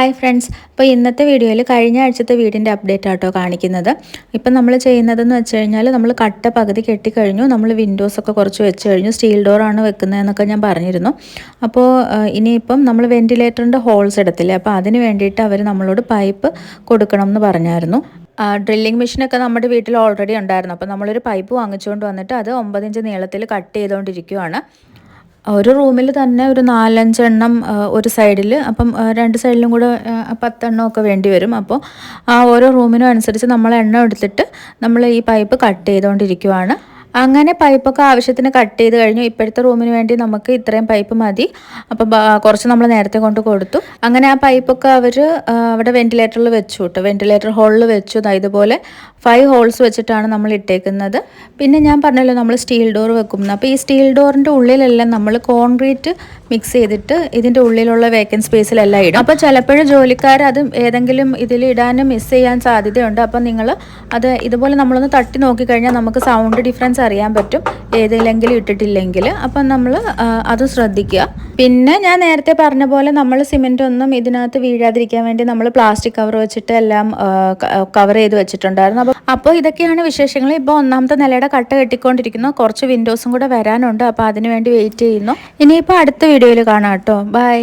Hi friends. അപ്പോൾ ഇന്നത്തെ വീഡിയോയിൽ കഴിഞ്ഞ ആഴ്ചത്തെ വീടിന്റെ അപ്ഡേറ്റ് ആട്ടോ കാണിക്കുന്നത്. ഇപ്പം നമ്മൾ ചെയ്യുന്നതെന്ന് വെച്ച് കഴിഞ്ഞാൽ നമ്മൾ കട്ട പകുതി കെട്ടിക്കഴിഞ്ഞു. നമ്മൾ വിൻഡോസ് ഒക്കെ കുറച്ച് വെച്ച് കഴിഞ്ഞു. സ്റ്റീൽ ഡോറാണ് വെക്കുന്നതെന്നൊക്കെ ഞാൻ പറഞ്ഞിരുന്നു. അപ്പോൾ ഇനിയിപ്പം നമ്മൾ വെന്റിലേറ്ററിന്റെ ഹോൾസ് എടുത്തില്ലേ? അപ്പോൾ അതിന് വേണ്ടിയിട്ട് അവർ നമ്മളോട് പൈപ്പ് കൊടുക്കണം എന്ന് പറഞ്ഞായിരുന്നു ഡ്രില്ലിംഗ് മെഷീനൊക്കെ നമ്മുടെ വീട്ടിൽ ഓൾറെഡി ഉണ്ടായിരുന്നു. അപ്പോൾ നമ്മളൊരു പൈപ്പ് വാങ്ങിച്ചുകൊണ്ട് വന്നിട്ട് അത് ഒമ്പതിഞ്ച് നീളത്തിൽ കട്ട് ചെയ്തുകൊണ്ടിരിക്കുകയാണ് ഒരു റൂമിൽ തന്നെ ഒരു നാലഞ്ചെണ്ണം ഒരു സൈഡിൽ അപ്പം രണ്ട് സൈഡിലും കൂടെ പത്തെണ്ണം ഒക്കെ വേണ്ടി വരും. അപ്പോൾ ആ ഓരോ റൂമിനും അനുസരിച്ച് നമ്മൾ എണ്ണം എടുത്തിട്ട് നമ്മൾ ഈ പൈപ്പ് കട്ട് ചെയ്തുകൊണ്ടിരിക്കുവാണ് അങ്ങനെ പൈപ്പൊക്കെ ആവശ്യത്തിന് കട്ട് ചെയ്ത് കഴിഞ്ഞു. ഇപ്പോഴത്തെ റൂമിന് വേണ്ടി നമുക്ക് ഇത്രയും പൈപ്പ് മതി. അപ്പോൾ കുറച്ച് നമ്മൾ നേരത്തെ കൊണ്ട് കൊടുത്തു. അങ്ങനെ ആ പൈപ്പൊക്കെ അവർ അവിടെ വെന്റിലേറ്ററിൽ വെച്ചു കേട്ടോ വെന്റിലേറ്റർ ഹോളിൽ വെച്ചു. ഇതുപോലെ ഫൈവ് ഹോൾസ് വെച്ചിട്ടാണ് നമ്മൾ ഇട്ടേക്കുന്നത്. പിന്നെ ഞാൻ പറഞ്ഞല്ലോ നമ്മൾ സ്റ്റീൽ ഡോർ വെക്കുന്നത് അപ്പോൾ ഈ സ്റ്റീൽ ഡോറിന്റെ ഉള്ളിലെല്ലാം നമ്മൾ കോൺക്രീറ്റ് മിക്സ് ചെയ്തിട്ട് ഇതിന്റെ ഉള്ളിലുള്ള വേക്കന്റ് സ്പേസിലെല്ലാം ഇടും. അപ്പോൾ ചിലപ്പോഴും ജോലിക്കാർ അത് ഏതെങ്കിലും ഇതിൽ ഇടാനും മിസ് ചെയ്യാൻ സാധ്യതയുണ്ട്. അപ്പോൾ നിങ്ങൾ അത് ഇതുപോലെ നമ്മളൊന്ന് തട്ടി നോക്കിക്കഴിഞ്ഞാൽ നമുക്ക് സൗണ്ട് അറിയാൻ പറ്റും ഏതിലെങ്കിലും ഇട്ടിട്ടില്ലെങ്കിൽ. അപ്പം നമ്മൾ അത് ശ്രദ്ധിക്കുക. പിന്നെ ഞാൻ നേരത്തെ പറഞ്ഞ പോലെ നമ്മൾ സിമെന്റ് ഒന്നും ഇതിനകത്ത് വീഴാതിരിക്കാൻ വേണ്ടി നമ്മൾ പ്ലാസ്റ്റിക് കവർ വെച്ചിട്ട് എല്ലാം കവർ ചെയ്ത് വെച്ചിട്ടുണ്ടായിരുന്നു. അപ്പോൾ അപ്പോൾ ഇതൊക്കെയാണ് വിശേഷങ്ങൾ. ഇപ്പോൾ ഒന്നാമത്തെ നിലയുടെ കട്ട കെട്ടിക്കൊണ്ടിരിക്കുന്നു. കുറച്ച് വിൻഡോസും കൂടെ വരാനുണ്ട്. അപ്പോൾ അതിനുവേണ്ടി വെയിറ്റ് ചെയ്യുന്നു. ഇനിയിപ്പോൾ അടുത്ത വീഡിയോയിൽ കാണാം കേട്ടോ. ബൈ